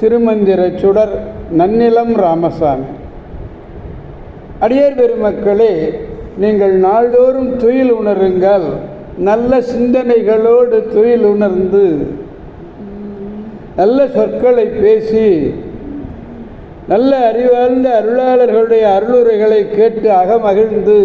திருமந்திர சுடர் நன்னிலம் ராமசாமி. அடியார் பெருமக்களே நீங்கள் நாள்தோறும் துயில் உணருங்கள். நல்ல சிந்தனைகளோடு துயில் உணர்ந்து நல்ல சொற்களை பேசி நல்ல அறிவார்ந்த அருளாளர்களுடைய அருளுரைகளை கேட்டு அகமகிழ்ந்து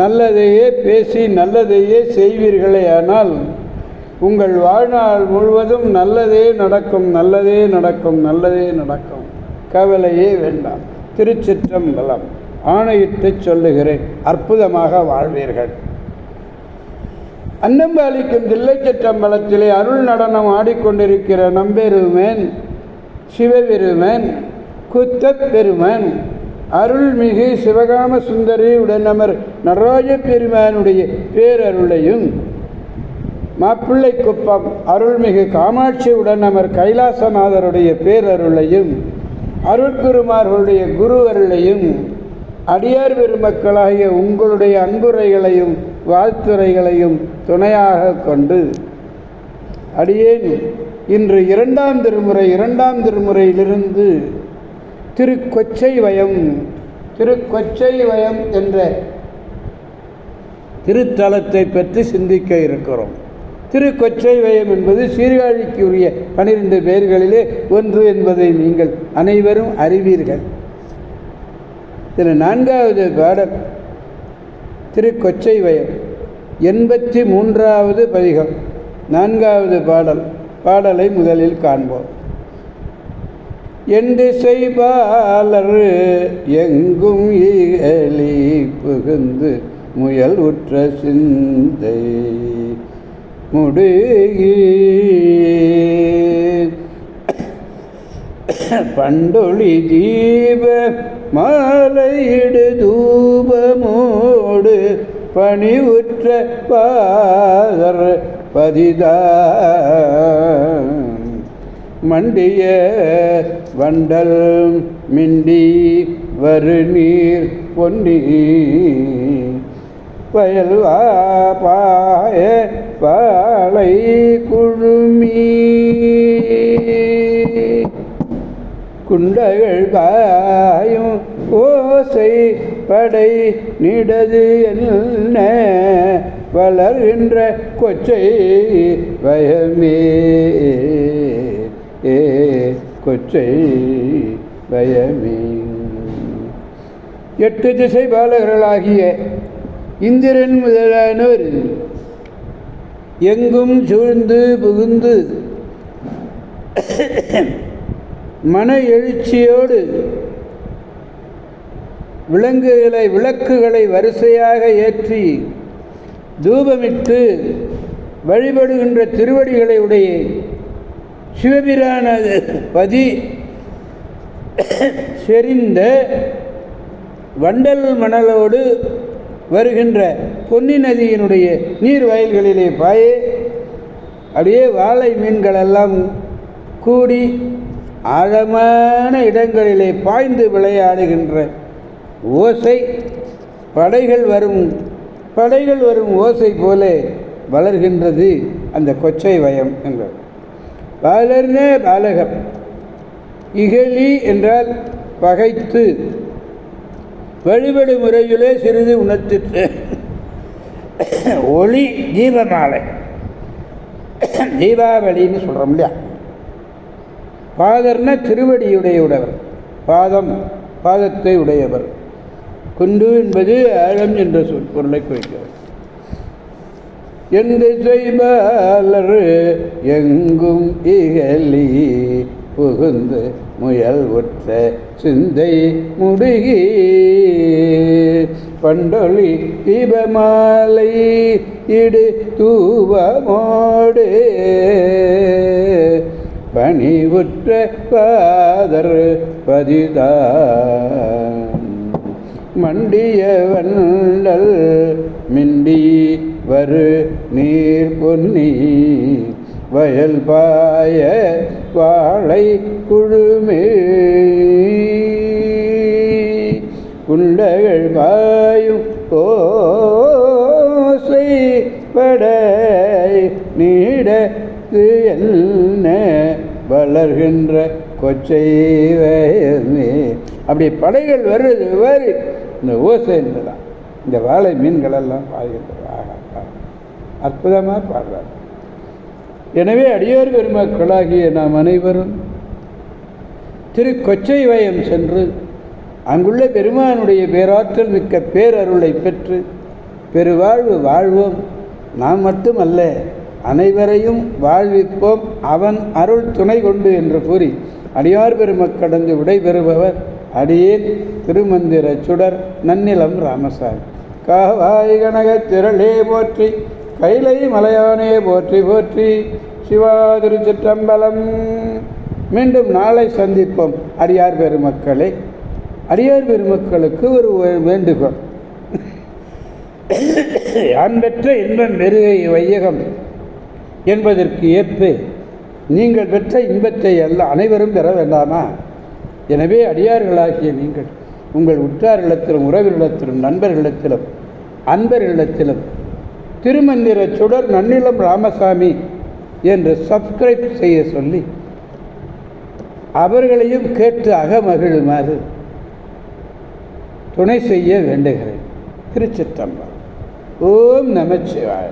நல்லதையே பேசி நல்லதையே செய்வீர்களே ஆனால் உங்கள் வாழ்நாள் முழுவதும் நல்லதே நடக்கும் நல்லதே நடக்கும் நல்லதே நடக்கும். கவலையே வேண்டாம். திருச்சிற்றம்பலம். ஆணையிட்டு சொல்லுகிறேன். அற்புதமாக வாழ்வீர்கள். அன்னம்பாலிக்கும் தில்லைச்சிற்றம்பலத்திலே அருள் நடனம் ஆடிக்கொண்டிருக்கிற நம்பெருமேன் சிவபெருமன் குத்தப்பெருமன் அருள்மிகு சிவகாம சுந்தரி உடனமர் நடராஜ பெருமானுடைய பேரருளையும் மாப்பிள்ளை குப்பம் அருள்மிகு காமாட்சியுடன் அமர் கைலாசநாதருடைய பேரருளையும் அருட்குருமார்களுடைய குரு அருளையும் அடியார் பெருமக்களாகிய உங்களுடைய அன்புரைகளையும் வாழ்த்துரைகளையும் துணையாக கொண்டு அடியேன் இன்று இரண்டாம் திருமுறை இரண்டாம் திருமுறையிலிருந்து திருக்கொச்சை வயம் திருக்கொச்சை வயம் என்ற திருத்தலத்தை பற்றி சிந்திக்க இருக்கிறோம். திருக்கொச்சை வயம் என்பது சீர்காழிக்குரிய பனிரெண்டு பேர்களிலே ஒன்று என்பதை நீங்கள் அனைவரும் அறிவீர்கள். இதில் நான்காவது பாடல் திருக்கொச்சை வயம் எண்பத்தி மூன்றாவது பதிகம் நான்காவது பாடல். பாடலை முதலில் காண்போம். என்று செய்பாலர் எங்கும் ஈகலி புகுந்து முயல் உற்ற சிந்தை. முடுகி பண்டொளி தீப மாலையிடு தூபமோடு பணிவுற்ற பாதர் பதிதா மண்டிய வண்டல் மிண்டி வரு நீர் பொன்னி. வயல் பாய பாலை குழுமி குண்டகள் பாயும் ஓசை படை நிடது என்ன? வளர்கின்ற கொச்சை பயமே ஏ கொச்சை பயமே எட்டு திசை பாலகர்களாகிய இந்திரன் முதலானவர் எங்கும் சூழ்ந்து புகுந்து மன எழுச்சியோடு விலங்குகளை விளக்குகளை வரிசையாக ஏற்றி தூபமிட்டு வழிபடுகின்ற திருவடிகளை உடைய சிவபிரானது பதி செறிந்த வண்டல் மணலோடு வருகின்ற பொன்னி நதியினுடைய நீர் வயல்களிலே பாயே. அப்படியே வாழை மீன்கள் எல்லாம் கூடி ஆழமான இடங்களிலே பாய்ந்து விளையாடுகின்ற ஓசை. படைகள் வரும் படைகள் வரும் ஓசை போல வளர்கின்றது அந்த கொச்சை வயம் என்பது. பாலர்ன பாலகம் இகழி என்றால் பகைத்து. வழிபடு முறையிலே சிறிது உணர்த்திட்டு ஒளி தீபமாலை தீபாவளின்னு சொல்கிறோம் இல்லையா? பாதர்னா திருவடியுடைய உடையவர். பாதம் பாதத்தை உடையவர். குண்டு என்பது ஆழம் என்ற சொல் பொருளை குறிக்கிறது. எந்த செய்வாளர் எங்கும் இகலி புகுந்து முயல் உற்ற சிந்தை முடுகி. பண்டொளி தீபமாலை இடு தூபமோடு. பணிவுற்ற பாதர் பதிதான். மண்டிய வண்டல் மிண்டி வரு நீர் பொன்னி. வயல் பாய வாழை குழுமே. குண்டகள் பாயும் ஓசை படை நீடத்து என்ன வளர்கின்ற கொச்சை வயமே. அப்படி படைகள் வருது வரு இந்த ஓசை தான் இந்த வாழை மீன்களெல்லாம் பாய்கின்றது அற்புதமாக பாடுறார். எனவே அடியோர் பெருமக்களாகிய நாம் அனைவரும் திரு கொச்சை வயம் சென்று அங்குள்ள பெருமானுடைய பேராற்றல் மிக்க பேரருளை பெற்று பெருவாழ்வு வாழ்வோம். நாம் மட்டுமல்ல அனைவரையும் வாழ்விப்போம். அவன் அருள் துணை கொண்டு என்று கூறி அடியார் பெருமக்கடந்து விடைபெறுபவர் அடியேன் திருமந்திர சுடர் நன்னிலம் ராமசாமி. காவாய் கனக திரளே போற்றி கைலை மலையானே போற்றி போற்றி. சிவா திருச்சிற்றம்பலம். மீண்டும் நாளை சந்திப்போம் அடியார் பெருமக்களை. அடியார் பெருமக்களுக்கு ஒரு வேண்டுகோள். யான் பெற்ற இன்பம் பெருகை வையகம் என்பதற்கு ஏற்ப நீங்கள் பெற்ற இன்பத்தை அல்ல அனைவரும் பெற வேண்டாமா? எனவே அடியார்களாகிய நீங்கள் உங்கள் உற்றாரிடத்திலும் உறவினிடத்திலும் நண்பர்களிடத்திலும் அன்பர்களிடத்திலும் திருமந்திர சுடர் நன்னிலம் ராமசாமி என்று சப்ஸ்கிரைப் செய்ய சொல்லி அவர்களையும் கேட்டு அகமகிழுமாறு. துணை செய்ய வேண்டுகிறேன். திருச்சித்தம்பரம் ஓம் நமச்சிவாய